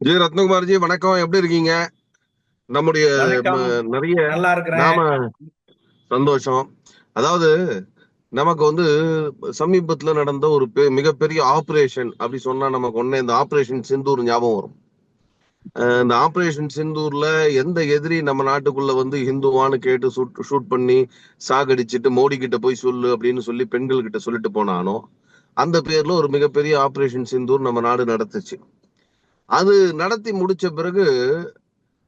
G ரத்னகுமார்ஜி வணக்கம். எப்படி இருக்கீங்க? நம்முடைய நிறைய நாம சந்தோஷம். அதாவது நமக்கு வந்து சமீபத்துல நடந்த ஒரு மிகப்பெரிய ஆபரேஷன் அப்படி சொன்னா நமக்கு ஒண்ணே இந்த ஆபரேஷன் சிந்தூர் ஞாபகம் வரும். இந்த ஆபரேஷன் சிந்தூர்ல எந்த எதிரி நம்ம நாட்டுக்குள்ள வந்து ஹிந்துவான்னு கேட்டு ஷூட் ஷூட் பண்ணி சாகடிச்சிட்டு மோடி கிட்ட போய் சொல்லு அப்படின்னு சொல்லி பெண்கள் கிட்ட சொல்லிட்டு போனானோ அந்த பேர்ல ஒரு மிகப்பெரிய ஆபரேஷன் சிந்தூர் நம்ம நாடு நடத்துச்சு. அது நடத்தி முடிச்ச பிறகு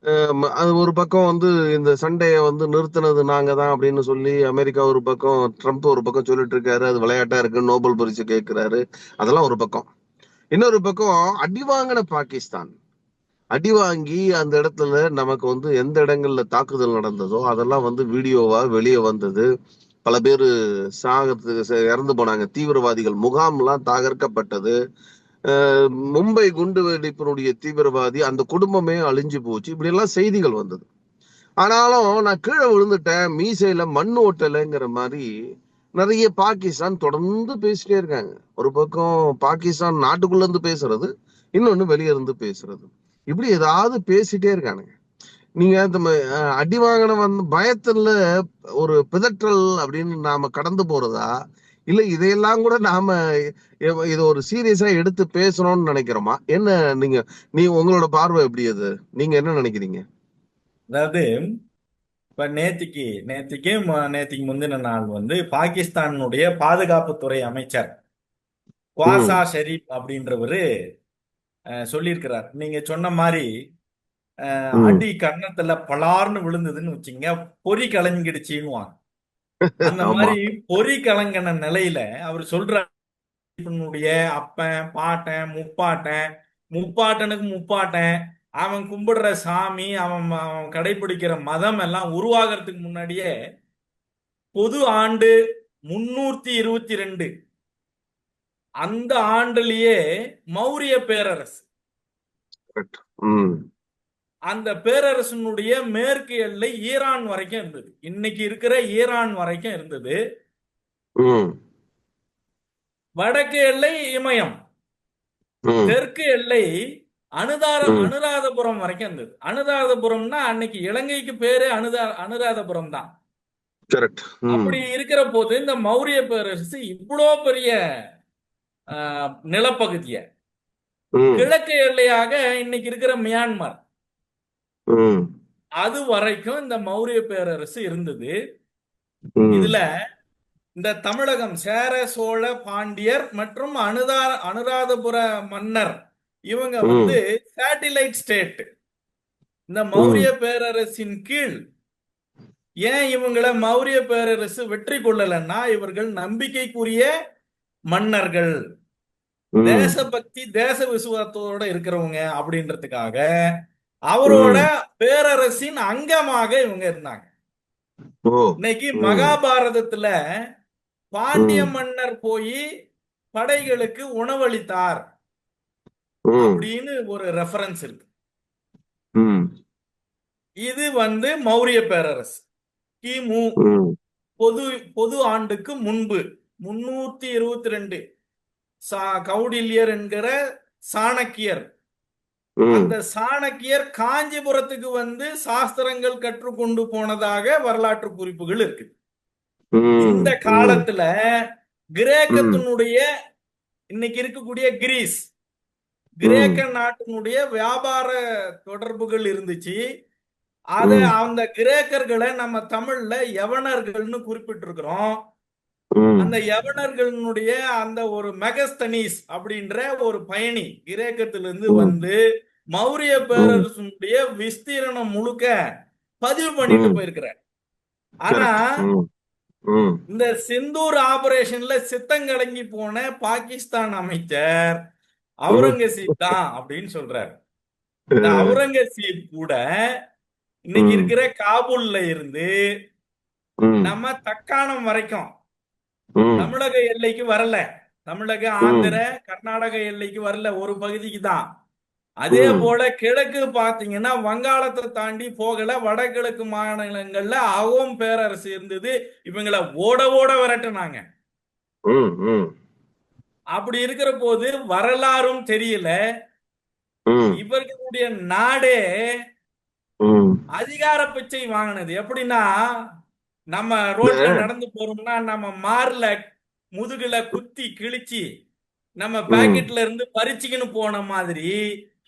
அஹ் அது ஒரு பக்கம் வந்து இந்த சண்டையை வந்து நிறுத்தினது நாங்க தான் அப்படின்னு சொல்லி அமெரிக்கா ஒரு பக்கம் ட்ரம்ப் ஒரு பக்கம் சொல்லிட்டு இருக்காரு அது விளையாட்டா இருக்கு நோபல் பரிசு கேட்கிறாரு அதெல்லாம் ஒரு பக்கம். இன்னொரு பக்கம் அடி வாங்கின பாகிஸ்தான். அடி வாங்கி அந்த இடத்துல நமக்கு வந்து எந்த இடங்கள்ல தாக்குதல் நடந்ததோ அதெல்லாம் வந்து வீடியோவா வெளியே வந்தது. பல பேர் சாகத்துக்கு இறந்து போனாங்க. தீவிரவாதிகள் முகாம்லாம் தகர்க்கப்பட்டது. மும்பை குண்டு வெடிப்பினுடைய தீவிரவாதி அந்த குடும்பமே அழிஞ்சு போச்சு. இப்படி எல்லாம் செய்திகள் வந்தது. ஆனாலும் நான் கீழே விழுந்துட்டேன். மீசையில மண் ஓட்டலைங்கிற மாதிரி நிறைய பாகிஸ்தான் தொடர்ந்து பேசிட்டே இருக்காங்க. ஒரு பக்கம் பாகிஸ்தான் நாட்டுக்குள்ள இருந்து பேசுறது இன்னொன்னு வெளிய இருந்து பேசுறது. இப்படி ஏதாவது பேசிட்டே இருக்கானுங்க. நீங்க இந்த அடி வாங்கின வந்து பயத்துல ஒரு பிதற்றல் அப்படின்னு நாம கடந்து போறதா? இல்ல இதையெல்லாம் கூட நாம இதை ஒரு சீரியஸா எடுத்து பேசணும்னு நினைக்கிறோமா? என்ன நீங்க நீ உங்களோட பார்வை எப்படி அது? நீங்க என்ன நினைக்கிறீங்க? அதாவது இப்ப நேத்திக்கு நேத்திக்கு நேத்திக்கு முந்தின நாள் வந்து பாகிஸ்தானுடைய பாதுகாப்புத்துறை அமைச்சர் குவாசா ஷெரீப் அப்படின்றவரு சொல்லியிருக்கிறார். நீங்க சொன்ன மாதிரி அடி கன்னத்துல பலார்னு விழுந்ததுன்னு வச்சுங்க பொறி கலங்கிடுச்சின்னுவாங்க. அந்த மாதிரி பொறி கலங்கின நிலையில அவர் சொல்றார் இவனுடைய அப்பன் பாட்டன் முப்பாட்டன் முப்பாட்டனுக்கு முப்பாட்டன் அவன் கும்பிடுற சாமி அவன் அவன் கடைபிடிக்கிற மதம் எல்லாம் உருவாகிறதுக்கு முன்னாடியே பொது ஆண்டு முன்னூத்தி இருபத்தி ரெண்டு. அந்த ஆண்டுலயே மௌரிய பேரரசு. அந்த பேரரசனுடைய மேற்கு எல்லை ஈரான் வரைக்கும் இருந்தது. இன்னைக்கு இருக்கிற ஈரான் வரைக்கும் இருந்தது. வடக்கு எல்லை இமயம். தெற்கு எல்லை அனுதார ம். அனுராதபுரம் வரைக்கும் இருந்தது. அனுராதபுரம்னா அன்னைக்கு இலங்கைக்கு பேரு அனுதா அனுராதபுரம் தான். அப்படி இருக்கிற போது இந்த மௌரிய பேரரசு இவ்வளோ பெரிய நிலப்பகுதியை. கிழக்கு எல்லையாக இன்னைக்கு இருக்கிற மியான்மர். அது வரைக்கும் இந்த மௌரிய பேரரசு இருந்தது. இதுல இந்த தமிழகம் சேர சோழ பாண்டியர் மற்றும் அனுதா அனுராதபுர மன்னர் இவங்க வந்து சேட்டிலைட் ஸ்டேட் இந்த மௌரிய பேரரசின் கீழ் ஏன் இவங்களை மௌரிய பேரரசு வெற்றி கொள்ளலைன்னா இவர்கள் நம்பிக்கைக்குரிய மன்னர்கள். தேசபக்தி தேச விசுவாசத்தோட இருக்கிறவங்க அப்படின்றதுக்காக அவரோட பேரரசின் அங்கமாக இவங்க இருந்தாங்க. இன்னைக்கு மகாபாரதத்துல பாண்டிய மன்னர் போய் படைகளுக்கு உணவளித்தார். அப்படின்னு ஒரு ரெஃபரன்ஸ் இருக்கு. இது வந்து மௌரிய பேரரசு. கிமு ம். பொது பொது ஆண்டுக்கு முன்பு முன்னூத்தி இருபத்தி ரெண்டு. சா கௌடில்யர் என்கிற சாணக்கியர். அந்த சாணக்கியர் காஞ்சிபுரத்துக்கு வந்து சாஸ்திரங்கள் கற்றுக்கொண்டு போனதாக வரலாற்று குறிப்புகள் இருக்கு இந்த காலத்துல கிரேக்கத்தினுடைய இன்னைக்கு இருக்கக்கூடிய கிரீஸ் கிரேக்க நாட்டினுடைய வியாபார தொடர்புகள் இருந்துச்சு. அத அந்த கிரேக்கர்களை நம்ம தமிழ்ல யவனர்கள்னு குறிப்பிட்டிருக்கிறோம். அந்த யவனர்களுடைய அந்த ஒரு மெகஸ்தனீஸ் அப்படின்ற ஒரு பயணி கிரேக்கத்திலிருந்து வந்து மௌரிய ம் பேரரசனுடைய விஸ்தீரணம் முழுக்க பதிவு பண்ணிட்டு போயிருக்கிறார். ஆனா இந்த சிந்தூர் ஆபரேஷன்ல சித்தங்கலங்கி போன பாகிஸ்தான் அமைச்சர் அவுரங்கசீப் தான் அப்படின்னு சொல்றாரு. இந்த அவுரங்கசீப் கூட இன்னைக்கு இருக்கிற காபூல்ல இருந்து நம்ம தக்காணம் வரைக்கும் தமிழக எல்லைக்கு வரல. தமிழக ஆந்திர கர்நாடக எல்லைக்கு வரல. ஒரு பகுதிக்கு தான். அதே போல கிழக்கு பாத்தீங்கன்னா வங்காளத்தை தாண்டி போகல வடகிழக்கு மாநிலங்கள்ல அவோம் பேரரசு இருந்தது. இவங்களை ஓட ஓட விரட்டுனாங்க. அப்படி இருக்கிற போது வரலாறும் தெரியல. இவர்களுடைய நாடே அதிகார பிச்சை வாங்கினது. எப்படின்னா நம்ம ரோட்ல நடந்து போறோம்னா நம்ம மார்ல முதுகுல குத்தி கிழிச்சு நம்ம பாக்கெட்ல இருந்து பறிச்சுக்கின்னு போன மாதிரி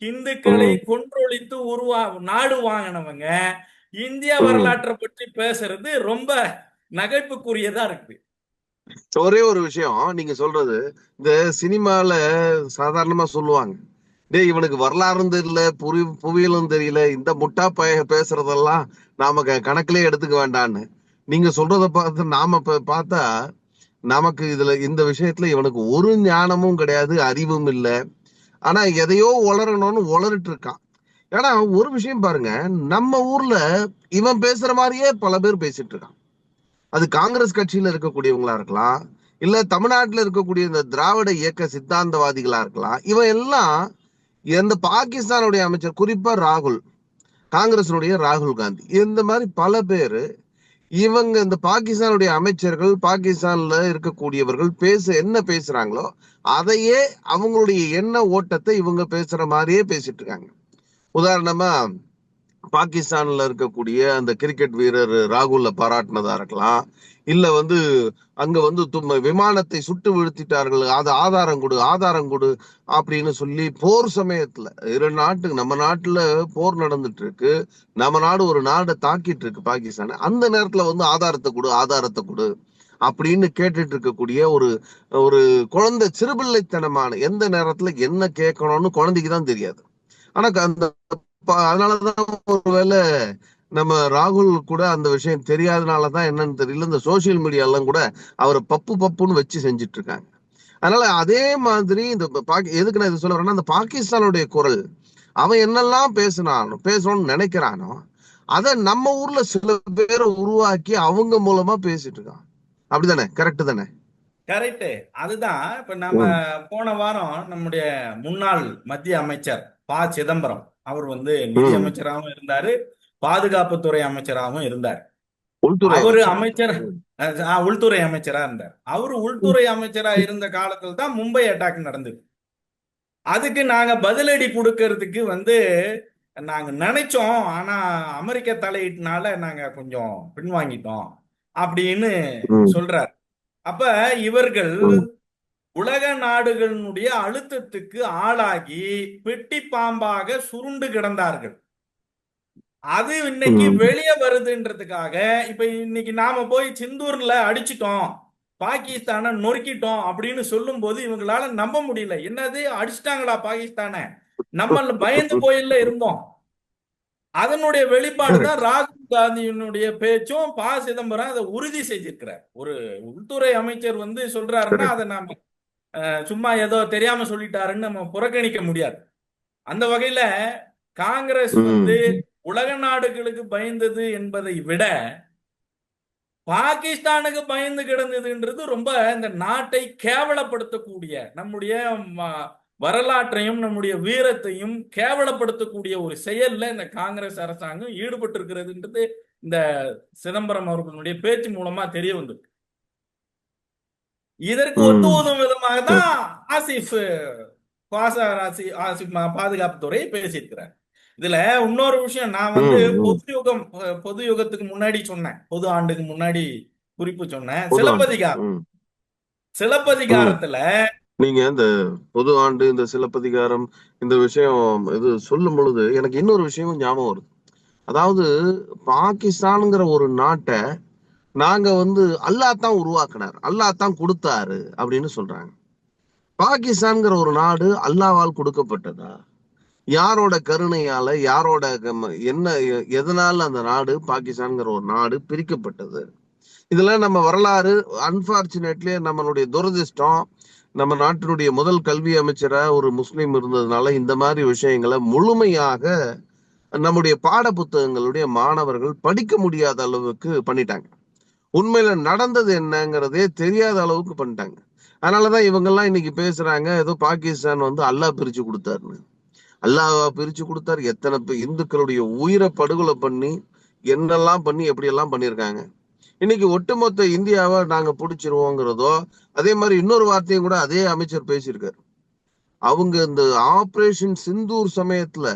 இந்துக்களை கொன்றொழித்து உருவா நாடு வாங்கினவங்க இந்திய. வரலாற்றை பற்றி பேசுறது ரொம்ப நகைப்புக்குரியதா இருக்கு ஒரே ஒரு விஷயம். நீங்க சொல்றது இந்த சினிமால சாதாரணமா சொல்லுவாங்க. டேய் இவனுக்கு வரலாறும் தெரியல புரி புவியலும் தெரியல இந்த முட்டா பய பேசுறதெல்லாம் நாம கணக்கிலே எடுத்துக்க வேண்டான்னு. நீங்க சொல்றத பார்த்து நாம பார்த்தா நமக்கு இதுல இந்த விஷயத்துல இவனுக்கு ஒரு ஞானமும் கிடையாது அறிவும் இல்ல. ஆனா எதையோ உளரணும்னு உளறிட்டு இருக்கான் ஏன்னா ஒரு விஷயம் பாருங்க நம்ம ஊர்ல இவன் பேசுற மாதிரியே பல பேர் பேசிட்டு இருக்கான் அது காங்கிரஸ் கட்சியில இருக்கக்கூடியவங்களா இருக்கலாம் இல்ல தமிழ்நாட்டுல இருக்கக்கூடிய இந்த திராவிட இயக்க சித்தாந்தவாதிகளா இருக்கலாம் இவன் எல்லாம் எந்த பாகிஸ்தானுடைய அமைச்சர் குறிப்பா ராகுல் காங்கிரசினுடைய ராகுல் காந்தி இந்த மாதிரி பல பேரு இவங்க இந்த பாகிஸ்தானுடைய அமைச்சர்கள் பாகிஸ்தான்ல இருக்கக்கூடியவர்கள் பேச என்ன பேசுறாங்களோ அதையே அவங்களுடைய எண்ண ஓட்டத்தை இவங்க பேசுற மாதிரியே பேசிட்டு இருக்காங்க. உதாரணமா பாகிஸ்தான்ல இருக்கக்கூடிய அந்த கிரிக்கெட் வீரர் ராகுல்ல பாராட்டினதா இருக்கலாம். இல்ல வந்து அங்க வந்து தும்ம விமானத்தை சுட்டு வீழ்த்திட்டார்கள் அது ஆதாரம் கொடு ஆதாரம் கொடு அப்படின்னு சொல்லி போர் சமயத்துல இரு நாட்டுக்கு நம்ம நாட்டுல போர் நடந்துட்டு இருக்கு நம்ம நாடு ஒரு நாடை தாக்கிட்டு இருக்கு பாகிஸ்தான். அந்த நேரத்துல வந்து ஆதாரத்தை கொடு ஆதாரத்தை கொடு அப்படின்னு கேட்டுட்டு இருக்கக்கூடிய ஒரு ஒரு குழந்தை சிறுபிள்ளைத்தனமான எந்த நேரத்துல என்ன கேட்கணும்னு குழந்தைக்கு தான் தெரியாது. ஆனா அந்த அதனாலதான் ஒருவேளை நம்ம ராகுல் கூட அந்த விஷயம் தெரியாதனாலதான் என்னன்னு தெரியல. இந்த சோசியல் மீடியா எல்லாம் கூட அவரை பப்பு பப்புன்னு வச்சு செஞ்சுட்டு இருக்காங்க அதனால அதே மாதிரி இந்த பாக்கி எதுக்கு நான் இது சொல்ல வரேன்னா இந்த பாகிஸ்தானுடைய குரல் அவன் என்னெல்லாம் பேசினானோ பேசணும்னு நினைக்கிறானோ அதை நம்ம ஊர்ல சில பேரை உருவாக்கி அவங்க மூலமா பேசிட்டு இருக்கான் அப்படிதானே? கரெக்ட் தானே? கரெக்ட் அதுதான் இப்ப நம்ம போன வாரம் நம்முடைய முன்னாள் மத்திய அமைச்சர் ப. சிதம்பரம் அவர் வந்து நிதி ம். அமைச்சராகவும் இருந்தாரு பாதுகாப்புத்துறை அமைச்சராகவும் இருந்தார் அவரு அமைச்சர். உள்துறை அமைச்சரா இருந்தார் அவரு உள்துறை அமைச்சரா இருந்த காலத்துல தான் மும்பை அட்டாக் நடந்தது அதுக்கு நாங்க பதிலடி கொடுக்கறதுக்கு வந்து நாங்க நினைச்சோம் ஆனா அமெரிக்க தலையீட்டுனால நாங்க கொஞ்சம் பின்வாங்கிட்டோம் அப்படின்னு. சொல்றார் அப்ப இவர்கள். உலக நாடுகளினுடைய அழுத்தத்துக்கு ஆளாகி பெட்டி பாம்பாக சுருண்டு கிடந்தார்கள். அது இன்னைக்கு. வெளியே வருதுன்றதுக்காக இப்ப இன்னைக்கு நாம போய் சிந்தூர்ல அடிச்சிட்டோம் பாகிஸ்தானை நொறுக்கிட்டோம் அப்படின்னு சொல்லும்போது இவங்களால நம்ப முடியல. என்னது? அடிச்சிட்டாங்களா பாகிஸ்தானை? நம்ம பயந்து போயில்ல இருந்தோம். அதனுடைய வெளிப்பாடு தான் ராகுல் காந்தியினுடைய பேச்சும் ப சிதம்பரம் அதை உறுதி செஞ்சிருக்கிறார். ஒரு உள்துறை அமைச்சர் வந்து சொல்றாருன்னா அதை நாம சும்மா ஏதோ தெரியாம சொல்லிட்டாருன்னு நம்ம புறக்கணிக்க முடியாது அந்த வகையில காங்கிரஸ். வந்து உலக நாடுகளுக்கு பயந்தது என்பதை விட பாகிஸ்தானுக்கு பயந்து கிடந்ததுன்றது ரொம்ப இந்த நாட்டை கேவலப்படுத்தக்கூடிய நம்முடைய வரலாற்றையும் நம்முடைய வீரத்தையும் கேவலப்படுத்தக்கூடிய ஒரு செயல்ல இந்த காங்கிரஸ் அரசாங்கம் ஈடுபட்டு இருக்கிறதுன்றது இந்த சிதம்பரம் அவர்களுடைய பேச்சு மூலமா தெரிய வந்திருக்கு இதற்கு ம். ஒத்து ஊதும் விதமாக தான் ஆசிஃப் பாசா ஆசி- ஆசிஃப் மா- பாதுகாப்புத்துறை பேசியிருக்கிறார் இதுல இன்னொரு விஷயம் நான் வந்து. பொது யுகம் பொது யுகத்துக்கு முன்னாடி சொன்னேன் பொது ஆண்டுக்கு முன்னாடி குறிப்பு சொன்னேன். சிலப்பதிகாரம். சிலப்பதிகாரத்துல நீங்க இந்த பொது ஆண்டு இந்த சிலப்பதிகாரம் இந்த விஷயம் இது சொல்லும் பொழுது எனக்கு இன்னொரு விஷயமும் ஞாபகம் வருது அதாவது பாகிஸ்தான்ங்கிற ஒரு நாட்டை நாங்க வந்து அல்லாஹ் தான் உருவாக்குனார் அல்லாஹ் தான் கொடுத்தாரு அப்படின்னு சொல்றாங்க. பாகிஸ்தான்ங்கிற ஒரு நாடு அல்லாவால் கொடுக்கப்பட்டதா? யாரோட கருணையால யாரோட என்ன எதனால அந்த நாடு பாகிஸ்தான்ங்கிற ஒரு நாடு பிரிக்கப்பட்டது? இதெல்லாம் நம்ம வரலாறு அன்பார்ச்சுனேட்லி நம்மளுடைய துரதிர்ஷ்டம் நம்ம நாட்டினுடைய முதல் கல்வி அமைச்சரா ஒரு முஸ்லீம் இருந்ததுனால இந்த மாதிரி விஷயங்களை முழுமையாக நம்முடைய பாட புத்தகங்களுடைய மாணவர்கள் படிக்க முடியாத அளவுக்கு பண்ணிட்டாங்க. உண்மையில நடந்தது என்னங்கிறதே தெரியாத அளவுக்கு பண்ணிட்டாங்க. அதனாலதான் இவங்கெல்லாம் இன்னைக்கு பேசுறாங்க ஏதோ பாகிஸ்தான் வந்து அல்லாஹ் பிரிச்சு கொடுத்தாருன்னு. அல்லாஹா பிரிச்சு கொடுத்தாரு எத்தனை பேர் இந்துக்களுடைய உயிரை படுகொலை பண்ணி என்னெல்லாம் பண்ணி எப்படி எல்லாம் பண்ணியிருக்காங்க. இன்னைக்கு ஒட்டுமொத்த இந்தியாவை நாங்க பிடிச்சிருவோங்கிறதோ அதே மாதிரி இன்னொரு வார்த்தையும் கூட அதே அமைச்சர் பேசியிருக்காரு. அவங்க இந்த ஆபரேஷன் சிந்தூர் சமயத்துல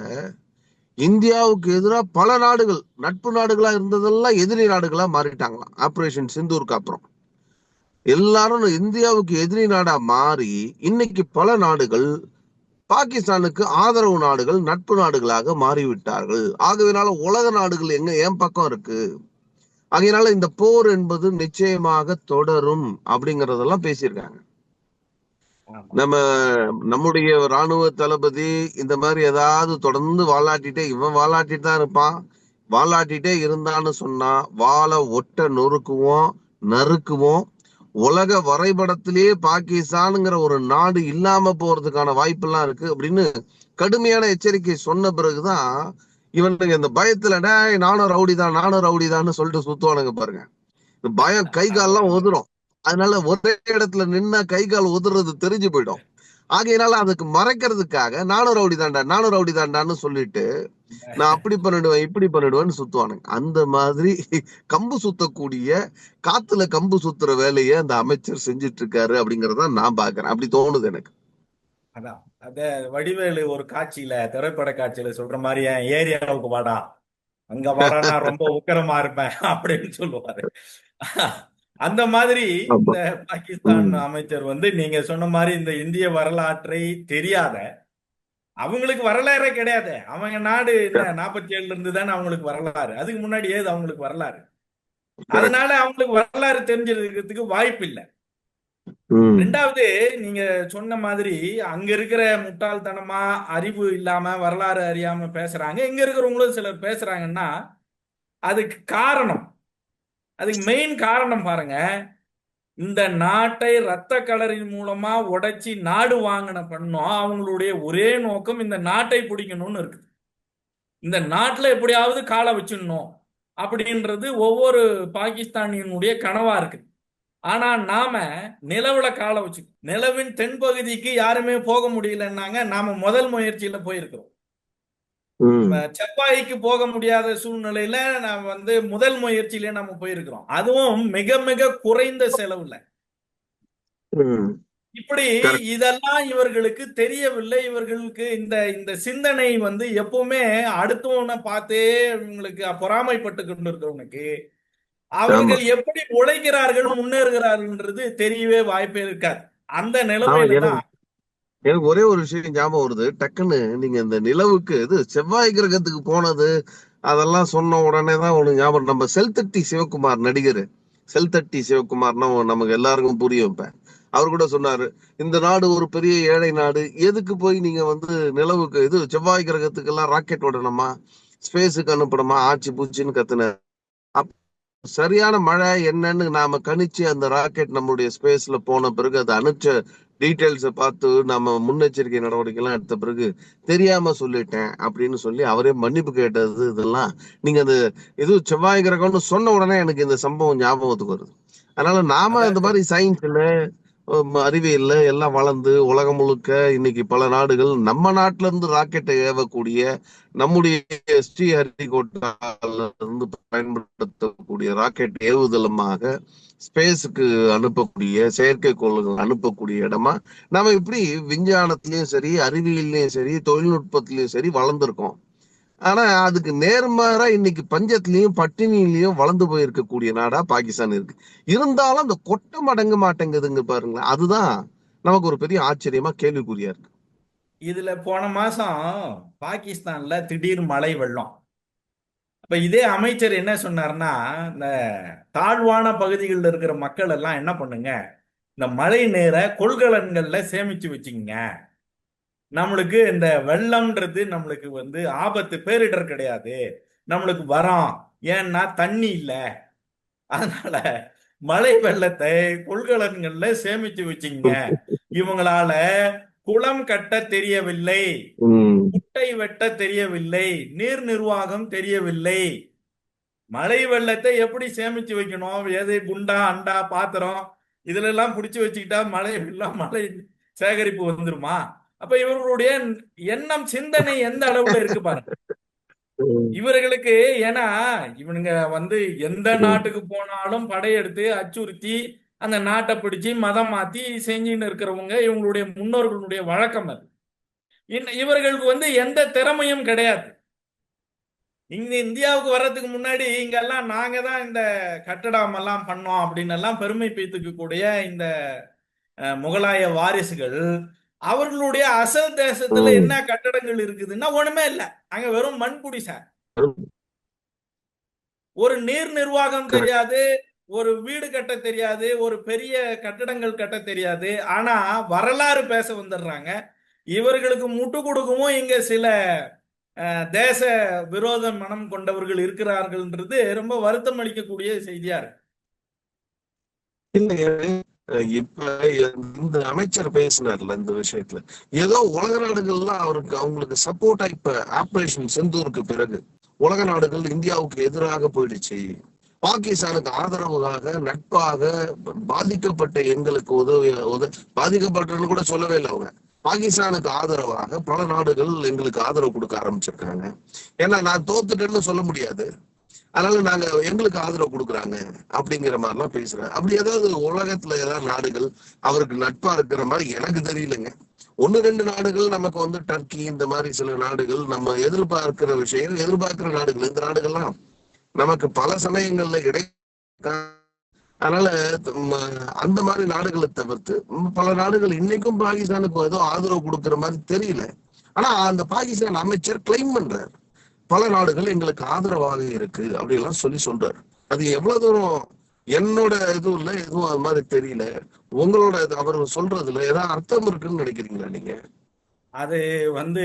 இந்தியாவுக்கு எதிராக பல நாடுகள் நட்பு நாடுகளா இருந்ததெல்லாம் எதிரி நாடுகளா மாறிட்டாங்களாம். ஆபரேஷன் சிந்தூருக்கு அப்புறம். எல்லாரும் இந்தியாவுக்கு எதிரி நாடா மாறி இன்னைக்கு பல நாடுகள் பாகிஸ்தானுக்கு ஆதரவு நாடுகள் நட்பு நாடுகளாக மாறிவிட்டார்கள். ஆகவேனால உலக நாடுகள் எங்க என் பக்கம் இருக்கு? ஆகையினால இந்த போர் என்பது நிச்சயமாக தொடரும் அப்படிங்கறதெல்லாம் பேசியிருக்காங்க. நம்ம நம்முடைய ராணுவ தளபதி இந்த மாதிரி ஏதாவது தொடர்ந்து வாலாட்டிட்டே இவன் வாலாட்டிட்டு தான் இருப்பான். வாலாட்டிட்டே இருந்தான்னு சொன்னா வாளை ஒட்ட நொறுக்குவோம் நறுக்குவோம். உலக வரைபடத்திலேயே பாகிஸ்தானுங்கிற ஒரு நாடு இல்லாம போறதுக்கான வாய்ப்பெல்லாம் இருக்கு அப்படின்னு கடுமையான எச்சரிக்கை சொன்ன பிறகுதான் இவனுக்கு இந்த பயத்துல நானும் ரவுடி தான் நானும் ரவுடி தான்னு சொல்லிட்டு சுத்துவானுங்க பாருங்க. இந்த பயம் கை காலெல்லாம் உதிரும் அதனால ஒரே இடத்துல நின்னா கை கால் உதுறது தெரிஞ்சு போயிடும். ஆகையினால அதுக்கு மறைக்கிறதுக்காக நானும் ரவுடி தாண்டா நானும் ரவுடி தாண்டான்னு சொல்லிட்டு நான் அப்படி பண்ணிடுவேன் இப்படி பண்ணிடுவேன்னு சுத்துவானுங்க. அந்த மாதிரி கம்பு சுத்தக்கூடிய காத்துல கம்பு சுத்துற வேலையை அந்த அமைச்சர் செஞ்சுட்டு இருக்காரு அப்படிங்கறத நான் பாக்குறேன். அப்படி தோணுது எனக்கு. அதான். அத வடிவேலு ஒரு காட்சியில திரைப்பட காட்சியில சொல்ற மாதிரி என் ஏரியாவுக்கு வாடா. அங்க வாடா நான் ரொம்ப உக்கரமா இருப்பேன். அப்படின்னு சொல்லுவாரு. அந்த மாதிரி. இந்த பாகிஸ்தான். அமைச்சர் வந்து நீங்க சொன்ன மாதிரி இந்த இந்திய வரலாற்றை தெரியாத அவங்களுக்கு வரலாறே கிடையாது. அவங்க நாடு நாற்பத்தி ஏழுல இருந்து தானே அவங்களுக்கு வரலாறு. அதுக்கு முன்னாடி ஏது அவங்களுக்கு வரலாறு? அதனால அவங்களுக்கு வரலாறு தெரிஞ்சிருக்கிறதுக்கு வாய்ப்பு இல்லை. ரெண்டாவது நீங்க சொன்ன மாதிரி அங்க இருக்கிற முட்டாள்தனமா அறிவு இல்லாம வரலாறு அறியாம பேசுறாங்க. இங்க இருக்கிறவங்களும் சிலர் பேசுறாங்கன்னா அதுக்கு காரணம் அதுக்கு மெயின் காரணம் பாருங்க. இந்த நாட்டை ரத்த கலரின் மூலமா உடைச்சி நாடு வாங்கின பண்ணோம் அவங்களுடைய ஒரே நோக்கம் இந்த நாட்டை பிடிக்கணும்னு இருக்குது இந்த நாட்டில் எப்படியாவது காலை வச்சிடணும் அப்படின்றது ஒவ்வொரு பாகிஸ்தானியினுடைய கனவா இருக்கு. ஆனா நாம நிலவுல காலை வச்சு நிலவின் தென்பகுதிக்கு யாருமே போக முடியலன்னாங்க. நாம முதல் முயற்சியில போயிருக்கிறோம். செவ்வாய்க்கு போக முடியாத சூழ்நிலையில நாம் வந்து முதல் முயற்சியிலே நம்ம போயிருக்கிறோம். அதுவும் மிக மிக குறைந்த செலவுல. இப்படி. இதெல்லாம் இவர்களுக்கு தெரியவில்லை. இவர்களுக்கு இந்த இந்த சிந்தனை வந்து எப்பவுமே அடுத்தவனை பார்த்தே இவங்களுக்கு பொறாமைப்பட்டு கொண்டு இருக்கிறவனுக்கு அவர்கள் எப்படி உழைக்கிறார்கள் முன்னேறுகிறார்கள்ன்றது தெரியவே வாய்ப்பே இருக்காது. அந்த நிலைமையில தான் எனக்கு ஒரே ஒரு விஷயம் ஞாபகம் வருது. டக்குன்னு நீங்க இந்த நிலவுக்கு இது செவ்வாய் கிரகத்துக்கு போனது அதெல்லாம் சொன்ன உடனே தான் ஒண்ணு ஞாபகம் நம்ம செல்தட்டி சிவகுமார் நடிகர். செல்தட்டி சிவகுமார்னா நமக்கு எல்லாருக்கும் புரியும் இப்ப. அவர் கூட சொன்னாரு இந்த நாடு ஒரு பெரிய ஏழை நாடு. எதுக்கு போய் நீங்க வந்து நிலவுக்கு இது செவ்வாய் கிரகத்துக்கு எல்லாம் ராக்கெட் விடணுமா ஸ்பேஸுக்கு அனுப்பணுமா? ஆச்சு பூச்சின்னு கத்துனாரு. சரியான மழை என்னன்னு நாம கணிச்சு அந்த ராக்கெட் நம்மளுடைய ஸ்பேஸ்ல போன பிறகு அது அனுப்பிச்ச டீட்டெயில்ஸை பார்த்து நம்ம முன்னெச்சரிக்கை நடவடிக்கை எல்லாம் எடுத்த பிறகு தெரியாம சொல்லிட்டேன் அப்படின்னு சொல்லி அவரே மன்னிப்பு கேட்டது இதெல்லாம் நீங்க அந்த இது செவ்வாய் கிரகம்னு சொன்ன உடனே எனக்கு இந்த சம்பவம் ஞாபகத்துக்கு வருது. அதனால நாம இந்த மாதிரி சயின்ஸ்ல அறிவியல்ல எல்லாம் வளர்ந்து உலகம் முழுக்க இன்னைக்கு பல நாடுகள் நம்ம நாட்டுல இருந்து ராக்கெட்டை ஏவக்கூடிய நம்முடைய ஸ்ரீஹரிகோட்டால இருந்து பயன்படுத்தக்கூடிய ராக்கெட் ஏவுதளமாக ஸ்பேஸுக்கு அனுப்பக்கூடிய செயற்கைக்கோள்கள் அனுப்பக்கூடிய இடமா நாம இப்படி விஞ்ஞானத்திலயும் சரி அறிவியல்லையும் சரி தொழில்நுட்பத்திலயும் சரி வளர்ந்துருக்கோம். ஆனா அதுக்கு நேர்மாறா இன்னைக்கு பஞ்சத்திலையும் பட்டினிலையும் வளர்ந்து போயிருக்கக்கூடிய நாடா பாகிஸ்தான் இருக்கு. இருந்தாலும் அந்த கொட்டம் அடங்க மாட்டேங்குதுங்க பாருங்களேன். அதுதான் நமக்கு ஒரு பெரிய ஆச்சரியமா கேள்விக்குறியா இருக்கு. இதுல போன மாசம் பாகிஸ்தான்ல திடீர் மழை வெள்ளம். இப்ப இதே அமைச்சர் என்ன சொன்னார்னா இந்த தாழ்வான பகுதிகளில் இருக்கிற மக்கள் எல்லாம் என்ன பண்ணுங்க இந்த மழை நேர கொள்கலன்கள்ல சேமிச்சு வச்சுங்க நம்மளுக்கு இந்த வெள்ளம்ன்றது நம்மளுக்கு வந்து ஆபத்து பேரிடர் கிடையாது. நம்மளுக்கு வரோம். ஏன்னா தண்ணி இல்லை. அதனால மழை வெள்ளத்தை கொள்கலன்கள்ல சேமிச்சு வச்சுங்க. இவங்களால குளம் கட்ட தெரியவில்லை. குட்டை வெட்ட தெரியவில்லை. நீர் நிர்வாகம் தெரியவில்லை. மழை வெள்ளத்தை எப்படி சேமிச்சு வைக்கணும்? எது குண்டா அண்டா பாத்திரம்? இதுல எல்லாம் பிடிச்சு வச்சுக்கிட்டா மழை வெள்ளம் மழை சேகரிப்பு வந்துருமா? அப்ப இவர்களுடைய எண்ணம் சிந்தனை எந்த அளவுல இருக்கு பாருங்க. இவர்களுக்கு ஏன்னா இவனுங்க வந்து எந்த நாட்டுக்கு போனாலும் படையெடுத்து அச்சுறுத்தி அந்த நாட்டை பிடிச்சு மதம் மாத்தி செஞ்சுன்னு இருக்கிறவங்க இவங்களுடைய முன்னோர்களுடைய வழக்கம் அது. இவர்களுக்கு வந்து எந்த திறமையும் கிடையாது. இங்க இந்தியாவுக்கு வர்றதுக்கு முன்னாடி இங்கெல்லாம் நாங்க தான் இந்த கட்டடம் எல்லாம் பண்ணோம் அப்படின்னு எல்லாம் பெருமை பீத்துக்க கூடிய இந்த முகலாய வாரிசுகள் அவர்களுடைய அசல் தேசத்துல. என்ன கட்டடங்கள் இருக்குதுன்னா ஒண்ணுமே இல்ல. அங்க வெறும் மண் குடிசை. ஒரு நீர் நிர்வாகம். தெரியாது ஒரு வீடு கட்ட தெரியாது ஒரு பெரிய கட்டடங்கள் கட்ட தெரியாது. ஆனா வரலாறு பேச வந்துடுறாங்க. இவர்களுக்கு முட்டு கொடுக்கவும் இங்க சில தேச விரோத மனம் கொண்டவர்கள் இருக்கிறார்கள்ன்றது ரொம்ப வருத்தம் அளிக்கக்கூடிய செய்தியா இருக்கு. இப்ப இந்த அமைச்சர் பேசினார்ல இந்த விஷயத்துல. ஏதோ உலக நாடுகள்லாம் அவருக்கு அவங்களுக்கு சப்போர்ட்டா இப்ப ஆபரேஷன் செந்தூருக்கு பிறகு. உலக நாடுகள் இந்தியாவுக்கு எதிராக போயிடுச்சு. பாகிஸ்தானுக்கு ஆதரவாக நட்பாக பாதிக்கப்பட்ட எங்களுக்கு உதவி உத பாதிக்கப்பட்டன்னு கூட சொல்லவே இல்லை அவங்க. பாகிஸ்தானுக்கு ஆதரவாக பல நாடுகள் எங்களுக்கு ஆதரவு கொடுக்க ஆரம்பிச்சிருக்காங்க. ஏன்னா நான் தோத்துட்டேன்னு சொல்ல முடியாது. அதனால நாங்க எங்களுக்கு ஆதரவு கொடுக்குறாங்க அப்படிங்கிற மாதிரிலாம் பேசுறேன். அப்படி ஏதாவது உலகத்துல ஏதாவது நாடுகள் அவருக்கு நட்பா இருக்கிற மாதிரி எனக்கு தெரியலங்க. ஒன்னு ரெண்டு நாடுகள் நமக்கு வந்து டர்க்கி இந்த மாதிரி சில நாடுகள் நம்ம எதிர்பார்க்கிற விஷயம் எதிர்பார்க்கிற நாடுகள் இந்த நாடுகள்லாம் நமக்கு பல சமயங்கள்ல இடை அதனால அந்த மாதிரி நாடுகளை தவிர்த்து பல நாடுகள் இன்னைக்கும் பாகிஸ்தானுக்கு ஏதோ ஆதரவு கொடுக்கிற மாதிரி தெரியல. ஆனா அந்த பாகிஸ்தான் அமைச்சர் கிளைம் பண்றாரு. பல நாடுகள் எங்களுக்கு ஆதரவாக இருக்கு அப்படிலாம் சொல்லி சொல்றாரு. அது எவ்வளவு தூரம் என்னோட இதுவும் இல்ல எதுவும் அது மாதிரி தெரியல. உங்களோட அவர் சொல்றதுல ஏதாவது அர்த்தம் இருக்குன்னு நினைக்கிறீங்களா நீங்க? அது வந்து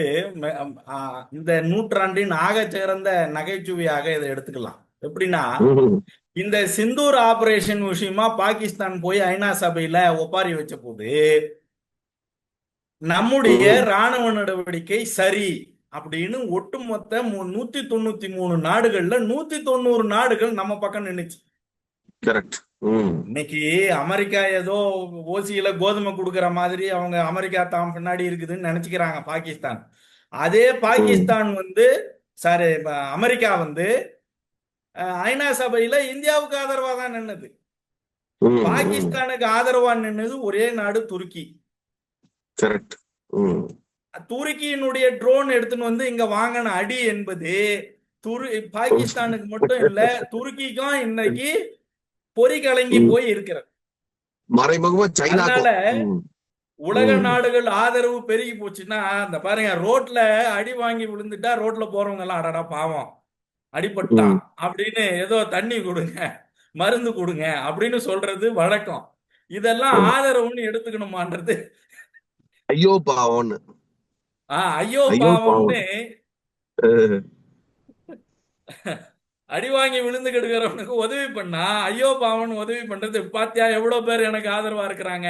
இந்த நூற்றாண்டின் ஆகச் சிறந்த நகைச்சுவையாக இதை எடுத்துக்கலாம். எப்படின்னா இந்த சிந்தூர் ஆபரேஷன் விஷயமா பாகிஸ்தான் போய் ஐநா சபையில ஒப்பாரி வச்ச போது நம்முடைய. ராணுவ நடவடிக்கை சரி. அப்படின்னு ஒட்டுமொத்த நூத்தி தொண்ணூத்தி மூணு நாடுகள்ல நூத்தி தொண்ணூறு நாடுகள் நம்ம பக்கம் நின்னுச்சு. இன்னைக்கு அமெரிக்கா ஏதோ ஓசியில கோதுமை கொடுக்கிற மாதிரி அவங்க அமெரிக்கா தான் பின்னாடி இருக்குதுன்னு நினைச்சுக்கிறாங்க பாகிஸ்தான். அதே பாகிஸ்தான் வந்து சாரி அமெரிக்கா வந்து ஐநா சபையில இந்தியாவுக்கு ஆதரவா தான் நின்னது. பாகிஸ்தானுக்கு ஆதரவா நின்னது ஒரே நாடு துருக்கி. கரெக்ட் துருக்கியினுடைய ட்ரோன் எடுத்துன்னு வந்து இங்க வாங்கின அடி என்பது துரு பாகிஸ்தானுக்கு மட்டும் இல்ல துருக்கிக்கும் இன்னைக்கு பொறி கலங்கி. போய் இருக்கிறது அதனால. உலக. நாடுகள் ஆதரவு பெருகி போச்சுன்னா இந்த பாருங்க ரோட்ல அடி வாங்கி விழுந்துட்டா ரோட்ல போறவங்க எல்லாம் அடடா பாவம் அடிபட்டான் அப்படின்னு ஏதோ தண்ணி கொடுங்க மருந்து கொடுங்க அப்படின்னு சொல்றது வழக்கம் இதெல்லாம். ஆதரவுன்னு எடுத்துக்கணுமான்றது ஐயோ பாவம்னு ஐயோ பாவம்னு அடி வாங்கி விழுந்து கெடுக்கிறவனுக்கு உதவி பண்ணா ஐயோ பாவன் உதவி பண்றது பாத்தியா எவ்வளவு பேர் எனக்கு ஆதரவா இருக்கிறாங்க?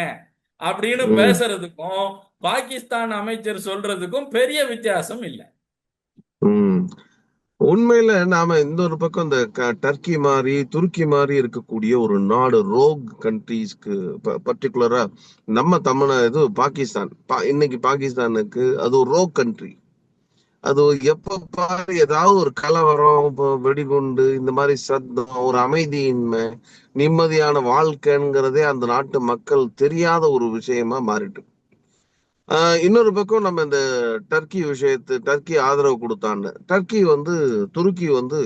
அப்படின்னு. பேசுறதுக்கும் பாகிஸ்தான் அமைச்சர் சொல்றதுக்கும் பெரிய வித்தியாசம் இல்லை. உண்மையில நாம இந்த ஒரு பக்கம் இந்த டர்க்கி மாதிரி துருக்கி மாதிரி இருக்கக்கூடிய ஒரு நாடு ரோக் கண்ட்ரீஸ்க்கு பர்டிகுலரா நம்ம தமிழ இது பாகிஸ்தான். பா- இன்னைக்கு பாகிஸ்தானுக்கு அது ஒரு ரோக் கண்ட்ரி. அது எப்ப பாரு ஏதாவது ஒரு கலவரம் வெடிகுண்டு இந்த மாதிரி சத்தம் ஒரு அமைதியின்மை நிம்மதியான வாழ்க்கைங்கிறதே அந்த நாட்டு மக்கள் தெரியாத ஒரு விஷயமா மாறிட்டு. இன்னொரு பக்கம் நம்ம இந்த டர்க்கி விஷயத்து டர்க்கி ஆதரவு கொடுத்தான்னு. டர்க்கி வந்து துருக்கி வந்து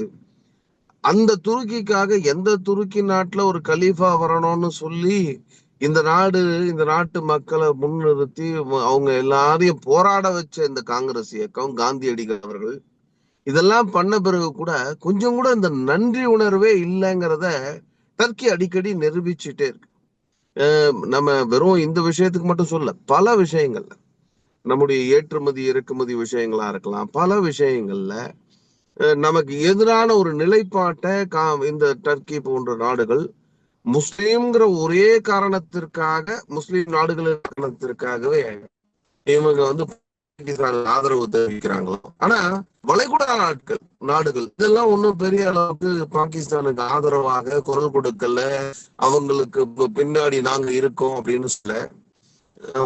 அந்த துருக்கிக்காக எந்த துருக்கி நாட்டுல ஒரு கலீஃபா வரணும்னு சொல்லி இந்த நாடு இந்த நாட்டு மக்களை முன்னிறுத்தி அவங்க எல்லாரையும் போராட வச்ச இந்த காங்கிரஸ் இயக்கம் காந்தியடிகள் அவர்கள் இதெல்லாம் பண்ண பிறகு கூட கொஞ்சம் கூட இந்த நன்றி உணர்வே இல்லைங்கிறத டர்க்கி அடிக்கடி நிரூபிச்சுட்டே இருக்கு. நம்ம வெறும் இந்த விஷயத்துக்கு மட்டும் சொல்ல பல விஷயங்கள்ல நம்முடைய ஏற்றுமதி இறக்குமதி விஷயங்களா இருக்கலாம் பல விஷயங்கள்ல நமக்கு எதிரான ஒரு நிலைப்பாட்டை கா இந்த டர்க்கி போன்ற நாடுகள் முஸ்லீம்ங்கிற ஒரே காரணத்திற்காக முஸ்லீம் நாடுகளின் காரணத்திற்காகவே இவங்க வந்து ஆதரவு தெரிவிக்கிறாங்களோ? ஆனா வளைகுடா நாட்கள் நாடுகள் இதெல்லாம் ஒண்ணும் பெரிய அளவுக்கு பாகிஸ்தானுக்கு ஆதரவாக குரல் கொடுக்கல. அவங்களுக்கு பின்னாடி நாங்க இருக்கோம் அப்படின்னு சொல்ல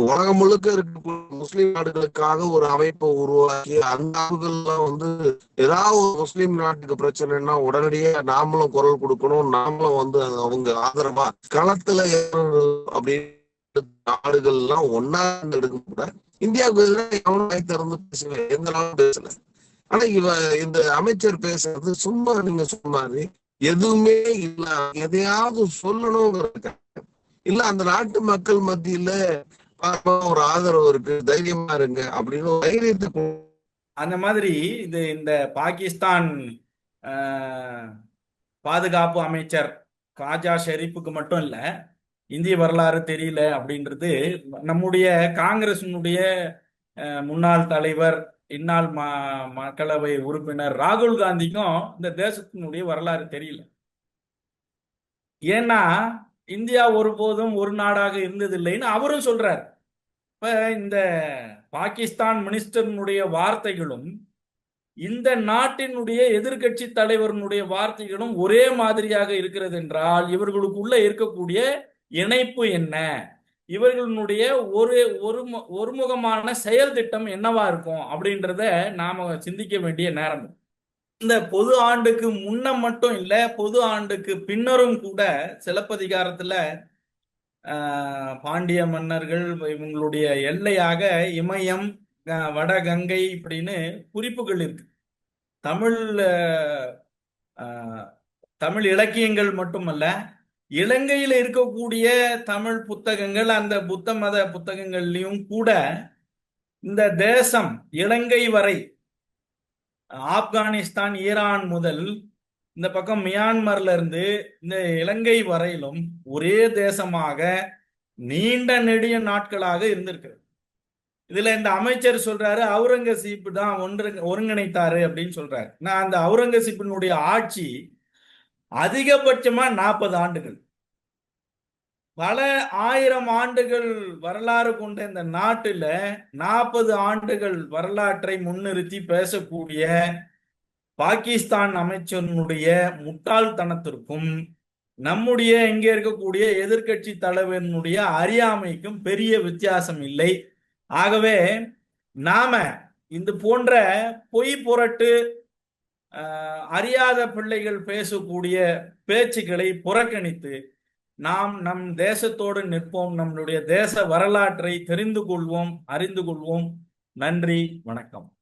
உலகம் முழுக்க இருக்கக்கூடிய முஸ்லிம் நாடுகளுக்காக ஒரு அமைப்பை உருவாக்கி அந்த அமைப்புகள்லாம் வந்து ஏதாவது ஒரு முஸ்லிம் நாட்டுக்கு பிரச்சனைன்னா உடனடியே நாமளும் குரல் கொடுக்கணும். நாமளும் வந்து அவங்க ஆதரவா களத்துல அப்படின்னு நாடுகள்லாம் ஒன்னா எடுக்க கூட இந்தியாவுக்கு எதிராக எவனும் வாய் திறந்து பேசல எந்த நாளும் பேசல. ஆனா இவ இந்த அமைச்சர் பேசுறது சும்மா நீங்க சொன்னாரு எதுவுமே இல்ல. எதையாவது சொல்லணுங்கிறதுக்காக. இல்ல அந்த நாட்டு மக்கள் மத்தியில ஒரு ஆதரவு இருக்கு தைரியமா இருங்க அப்படின்னு ஒரு தைரியத்தை அந்த மாதிரி இது இந்த பாகிஸ்தான் பாதுகாப்பு அமைச்சர் காஜா ஷெரீப்புக்கு மட்டும் இல்ல இந்திய வரலாறு தெரியல அப்படின்றது நம்முடைய காங்கிரசினுடைய முன்னாள் தலைவர் இந்நாள் ம மக்களவை உறுப்பினர் ராகுல் காந்திக்கும் இந்த தேசத்தினுடைய வரலாறு தெரியல. ஏன்னா இந்தியா ஒருபோதும் ஒரு நாடாக இருந்ததில்லைன்னு அவரும் சொல்றார். இப்ப இந்த பாகிஸ்தான் மினிஸ்டர்னுடைய வார்த்தைகளும் இந்த நாட்டினுடைய எதிர்க்கட்சி தலைவர்களுடைய வார்த்தைகளும் ஒரே மாதிரியாக இருக்கிறது என்றால் இவர்களுக்குள்ள இருக்கக்கூடிய இணைப்பு என்ன? இவர்களுடைய ஒரு ஒரு ஒருமுகமான செயல் திட்டம் என்னவா இருக்கும்? அப்படின்றத நாம சிந்திக்க வேண்டிய நேரம் இந்த பொது ஆண்டுக்கு முன்ன மட்டும் இல்ல பொது ஆண்டுக்கு பின்னரும் கூட சிலப்பதிகாரத்துல பாண்டிய மன்னர்கள் இவங்களுடைய எல்லையாக இமயம் வடகங்கை இப்படின்னு குறிப்புகள் இருக்கு. தமிழ் தமிழ் இலக்கியங்கள் மட்டுமல்ல இலங்கையில் இருக்கக்கூடிய தமிழ் புத்தகங்கள் அந்த புத்த மத புத்தகங்கள்லையும் கூட இந்த தேசம் இலங்கை வரை ஆப்கானிஸ்தான் ஈரான் முதல் இந்த பக்கம் மியான்மர்ல இருந்து இந்த இலங்கை வரையிலும் ஒரே தேசமாக நீண்ட நெடிய நாட்களாக இருந்திருக்கிறது. இதுல இந்த அமைச்சர் சொல்றாரு அவுரங்கசீப் தான் ஒன்று ஒருங்கிணைத்தாரு அப்படின்னு சொல்றாரு. நான் அந்த அவுரங்கசீப்பினுடைய ஆட்சி அதிகபட்சமா நாற்பது ஆண்டுகள். பல ஆயிரம் ஆண்டுகள் வரலாறு கொண்ட இந்த நாட்டுல நாற்பது ஆண்டுகள் வரலாற்றை முன்னிறுத்தி பேசக்கூடிய பாகிஸ்தான் அமைச்சனுடைய முட்டாள்தனத்திற்கும் நம்முடைய இங்கே இருக்கக்கூடிய எதிர்க்கட்சி தலைவனுடைய அறியாமைக்கும் பெரிய வித்தியாசம் இல்லை. ஆகவே நாம இந்த போன்ற பொய் புரட்டு அறியாத பிள்ளைகள் பேசக்கூடிய பேச்சுக்களை புறக்கணித்து நாம் நம் தேசத்தோடு நிற்போம் நம்மளுடைய தேச வரலாற்றை தெரிந்து கொள்வோம் அறிந்து கொள்வோம். நன்றி வணக்கம்.